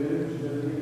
Good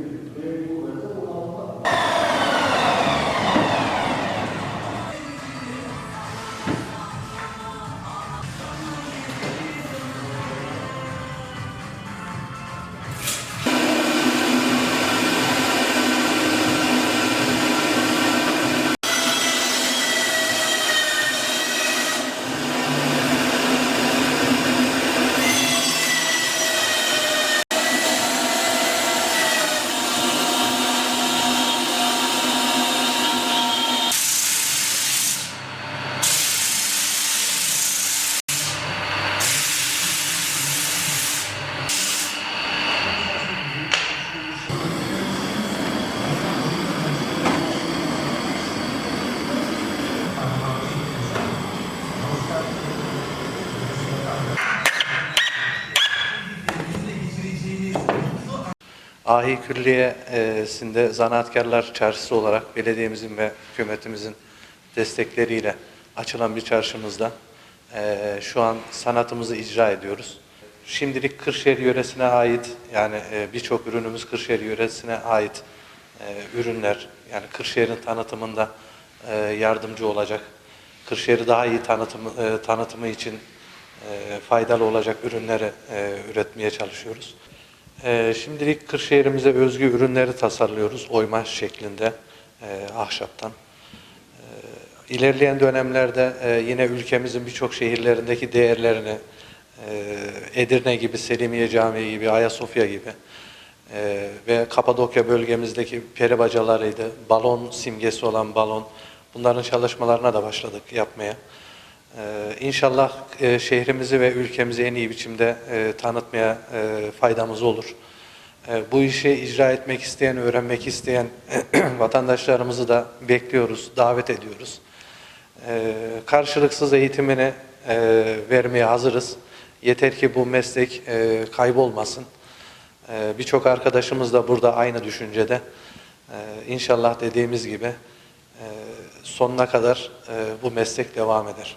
Ahi Külliye'sinde Zanaatkarlar Çarşısı olarak belediyemizin ve hükümetimizin destekleriyle açılan bir çarşımızda e, şu an sanatımızı icra ediyoruz. Şimdilik Kırşehir yöresine ait yani e, birçok ürünümüz Kırşehir yöresine ait e, ürünler. Yani Kırşehir'in tanıtımında yardımcı olacak. Kırşehir'i daha iyi tanıtımı, tanıtımı için faydalı olacak ürünleri üretmeye çalışıyoruz. E, şimdilik Kırşehir'imize özgü ürünleri tasarlıyoruz oyma şeklinde e, ahşaptan. E, İlerleyen dönemlerde e, yine ülkemizin birçok şehirlerindeki değerlerini e, Edirne gibi, Selimiye Camii gibi, Ayasofya gibi e, ve Kapadokya bölgemizdeki peri bacalarıydı, balon simgesi olan balon bunların çalışmalarına da başladık yapmaya. Ee, İnşallah e, şehrimizi ve ülkemizi en iyi biçimde e, tanıtmaya e, faydamız olur. E, bu işi icra etmek isteyen, öğrenmek isteyen vatandaşlarımızı da bekliyoruz, davet ediyoruz. Karşılıksız eğitimini vermeye hazırız. Yeter ki bu meslek kaybolmasın. E, Birçok arkadaşımız da burada aynı düşüncede. E, İnşallah dediğimiz gibi sonuna kadar bu meslek devam eder.